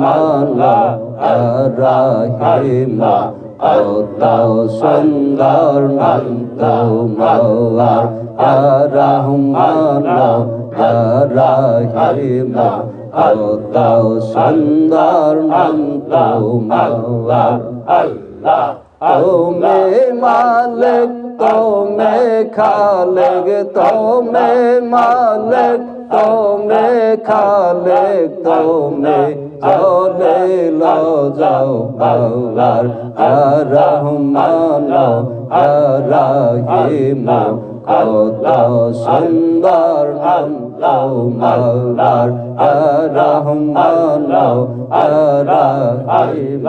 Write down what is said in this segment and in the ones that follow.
রহমান রাহিম কত সুন্দর নাম তোমার রহমান রাহিম কত সুন্দর নাম তোমার আল্লাহ তোমে মালিক তোমে খালেক তোমে মালিক তোমে খালেক তোমে চলে যাও বাবার রহমান রাহিম কত সুন্দর তোমার রহমান রাহিম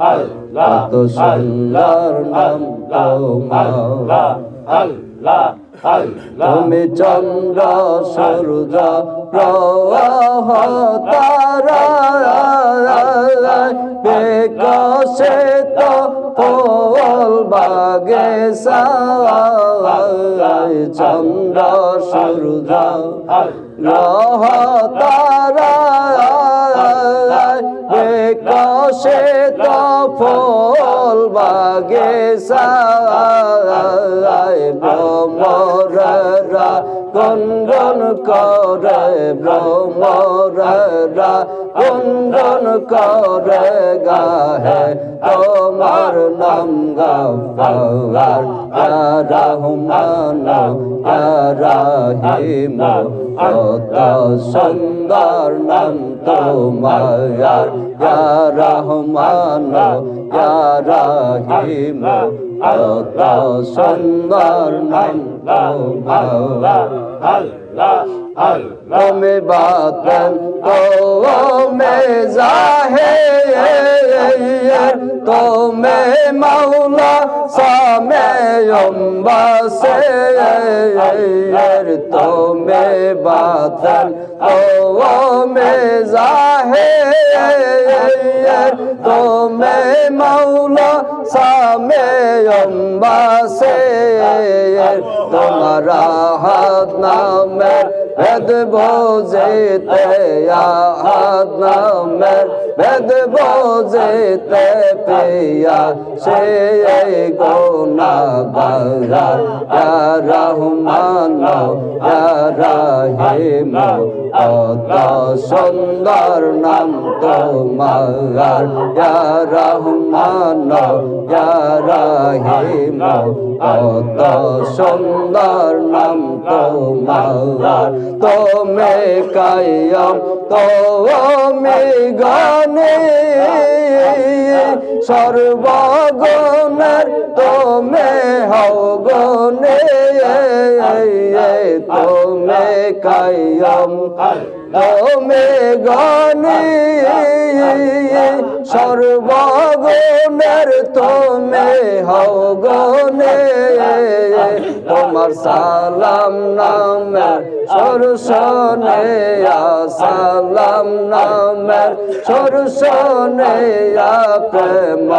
কত সুন্দর আল্লাহ আল্লাহ তুমি চন্দ্র, সূর্য, প্রবাহ, তারা বেকসে তো ফল বাগে চন্দ্র, সূর্য রহ তারা বেকসে তো ফল বাগে সাই ভ্রমরা গঞ্জন করে ভ্রমরা গঞ্জন করে গাহে তোমার নাম গাফার। রহমান রাহিম, কত সুন্দর নাম তোমার। রহমান রাহিম কত সুন্দর নাম তোমার আল্লাহ আল্লাহ তুমি বাতন তুমি জাহে তুমি মাওলা সামে অম্বাসে তুমি বাতন তুমি জাহে তুমি মাওলা সামে অম্বাসে তোমার হাত নামের বেদ বোঝেতে আহাদ নামের বেদ বোঝেতে পিয়া সে গোনা বাগার রহমান রাহিম। কত সুন্দর নাম তোমার। রহমান রাহিম, কত সুন্দর নাম তোমার। তুমি কায়ম তুমি গনে। সর্বগণের তুমি হও গনে। তুমি কায়ম তুমি গনে সর্বগুণের তোমে হও গনে তোমার সালাম নামের সরসনে সালাম নামের সরসনে প্রেম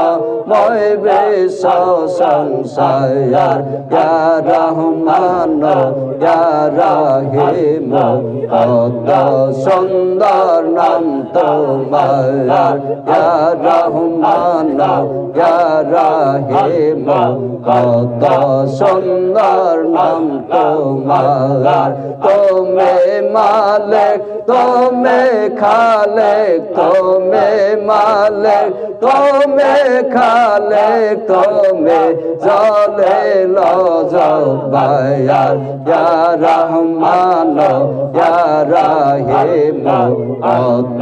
ময় বেশ সংসার রহমান রাহিম, কত সুন্দর নাম তোমার। রহমান রাহিম, কত সুন্দর নাম তোমার। তুমি মালিক, তুমি খালেক, তুমি মালিক, তুমি খালেক, তুমি জলে লজবায়ার ইয়া রহমান, ইয়া রাহিম কত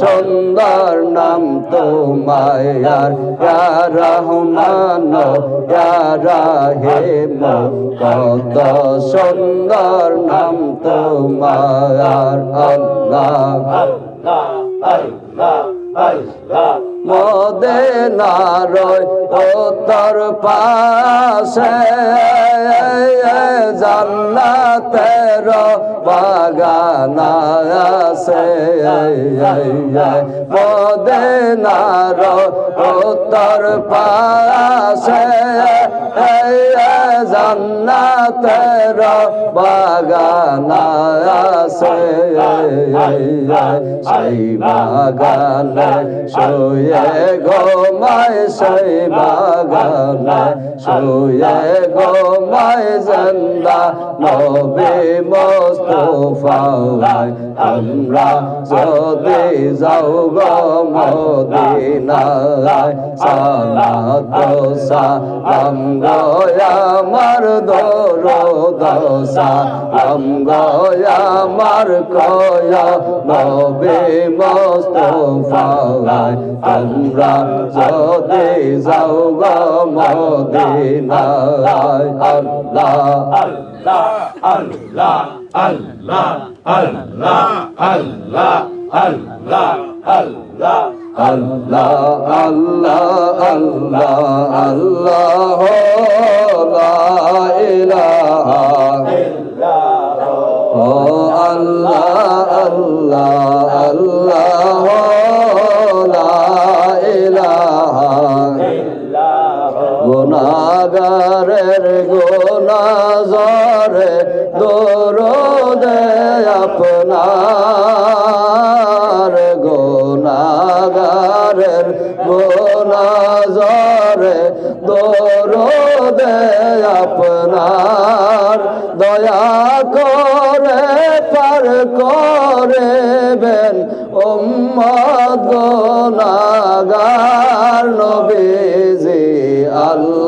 সুন্দর নাম তোমার ইয়া রহমান, ইয়া রাহিম। কত সুন্দর নাম তোমার আল্লাহ। আল্লাহ আল্লাহ আল্লাহ মদেনার উত্তর পাশে। জান্নাতের বাগান আছে। মদেনার উত্তর পাশে। জান্নাতের বাগান আছে। সেই বাগান শুয়ে ঘুমায় সেই বাগানে, শুয়ে ঘুমায় জন্দা, নবী মোস্তফায় আমরা যদি যাও গো মদিনায়, সালাত সালাম গো আমার দরদ সালাম গো আমার কয়, নবী মোস্তফায় আমরা যদি যাও গো মদিনায় আল্লাহ আল্লাহ আল্লাহ আল্লাহ আল্লাহ আল্লাহ আল্লাহ আল্লাহ আল্লাহ আল্লাহ আল্লাহ আল্লাহ আল্লাহ আল্লাহ আল্লাহ গুণাগারের গুণাজরে দে আপনার গুণাগারের গুণাজরে দে আপনার দয়া করে পার করেবেন উম্মত গুণাগার নবীজি আল্লাহ।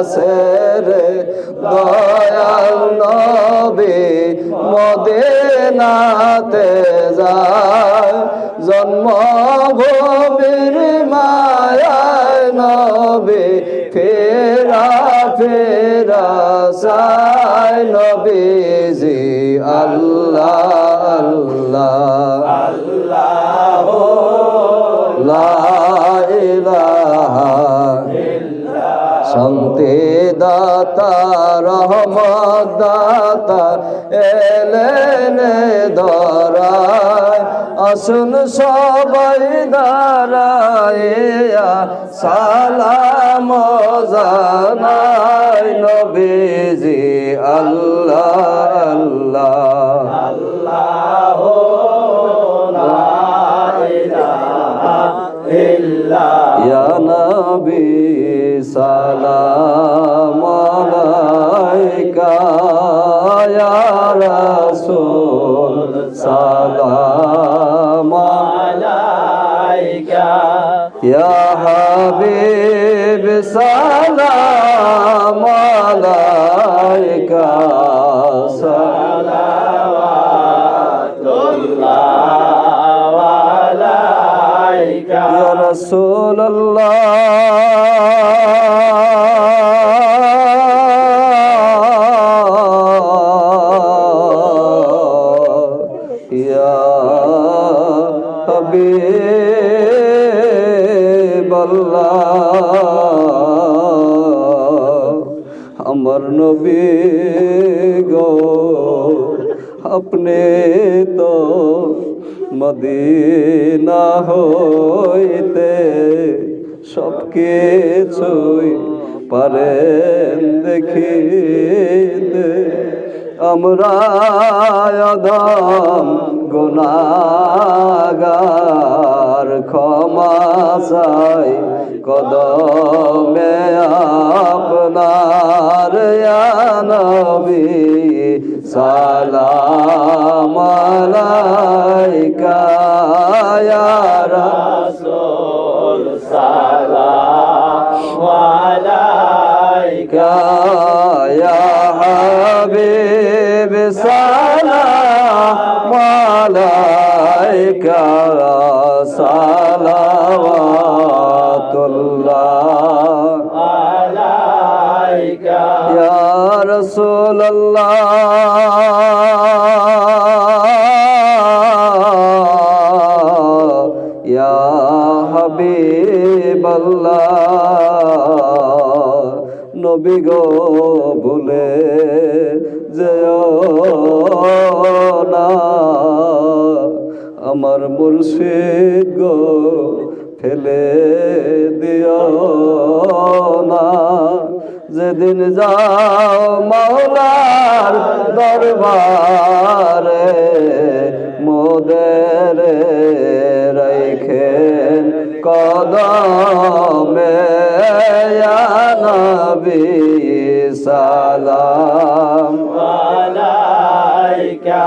মক্কা সেরে দয়াল নবী, মদিনাতে যায়। জন্মভূমির মায়ায় নবী ফেরা ফেরা সাই নবীজি আল্লাহ আল্লাহ। শান্তি দাতা রহমত দাতা এলেন ধরায় আসুন সবাই দাঁড়াইয়া সালাম জানাই নবীজি। আল্লাহ আল্লাহ। ইয়া নবী সালাম আলাইকা ইয়া রাসূল সালাম আলাইকা। ইয়া হাবিব সালাম রসুল্লাহ মদিনা হইতে সব কিছুই পারেন দেখিতে। আমরা অধম গুনাগার ক্ষমা চাই। কদমে আপনার নবী সালাম। Davis. মুর্শিদ ফেলে দিও না। যেদিন যাও মাওলার দরবারে মোদের রাইখেন কদমে নবী সালাম। আলাইকা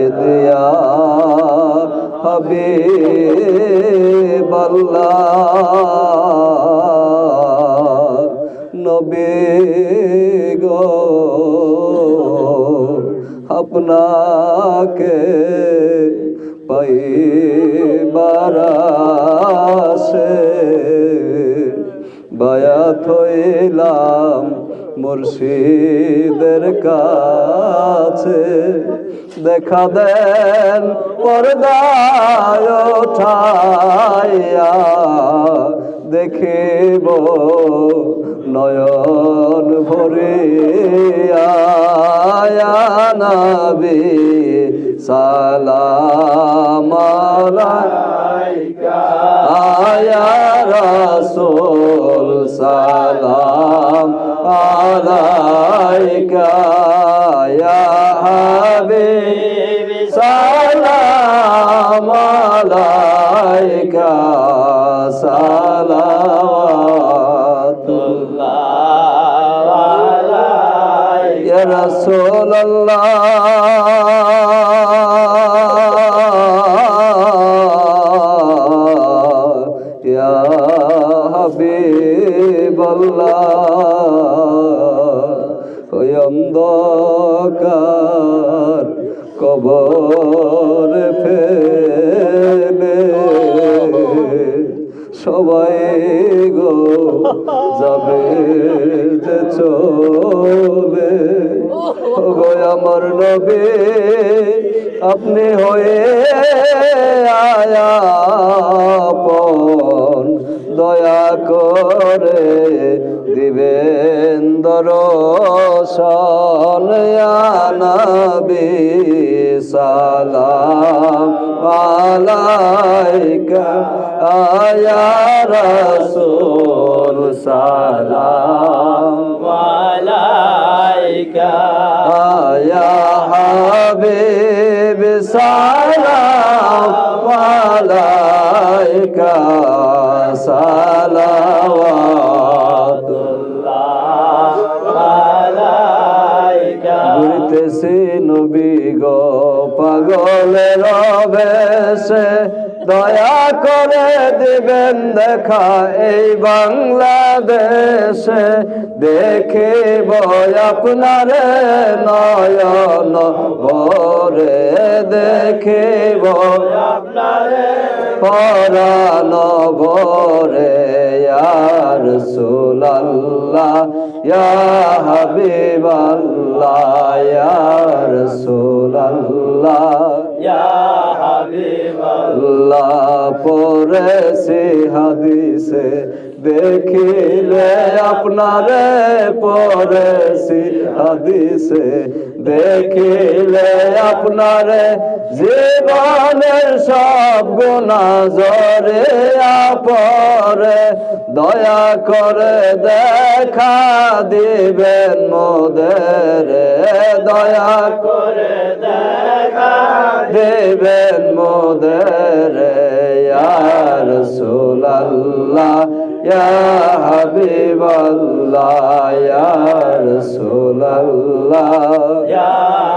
সৈয়দ ইয়া হাবিব আল্লাহ নবী গো আপনাকে পাইবার আশে বায়াত হইলাম মুর্শিদের কাছে। দেখা দেন পর্দায় ঠাইয়া দেখিব নয়ন ভরিয়া। নবী সালামালা রাসূল সালাম আলাইকা হাবিব। অন্ধকার কবর ফেলে। সবাই গো যাবে যে চলে গো আমার নবী, আপনি হয়ে আয়াপন দয়া করে দিবেন দর্শন নবী সালাম আলাইকা আয়া রাসূল সালাম আলাইকা। আয়া হাবিব সালাম। বেশে দয়া করে দিবেন দেখা এই বাংলাদেশে। দেখিব আপনার নয়ন ভরে। দেখিব পরাণ ভরে। ইয়ার সুলাল্লাহ, ইয়া হাবিবাল্লাহ, ইয়ার ইয়া হাবিবাল্লাহ আল্লাহ সে হাদিসে দেখিলে আপনারে সে হাদিসে। দেখিলে আপনারে জীবনের সব গুণা জরে আপরে। দয়া করে দেখা দিবেন মোদের। দয়া করে দেখা দেবেন মোদের। ইয়ার সুলাল্লাহ, ইয়া হাবিবাল্লাহ ইয়া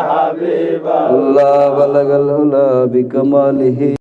হাবিব আল্লাহ। বালাগাল হুলা বিকমালিহি।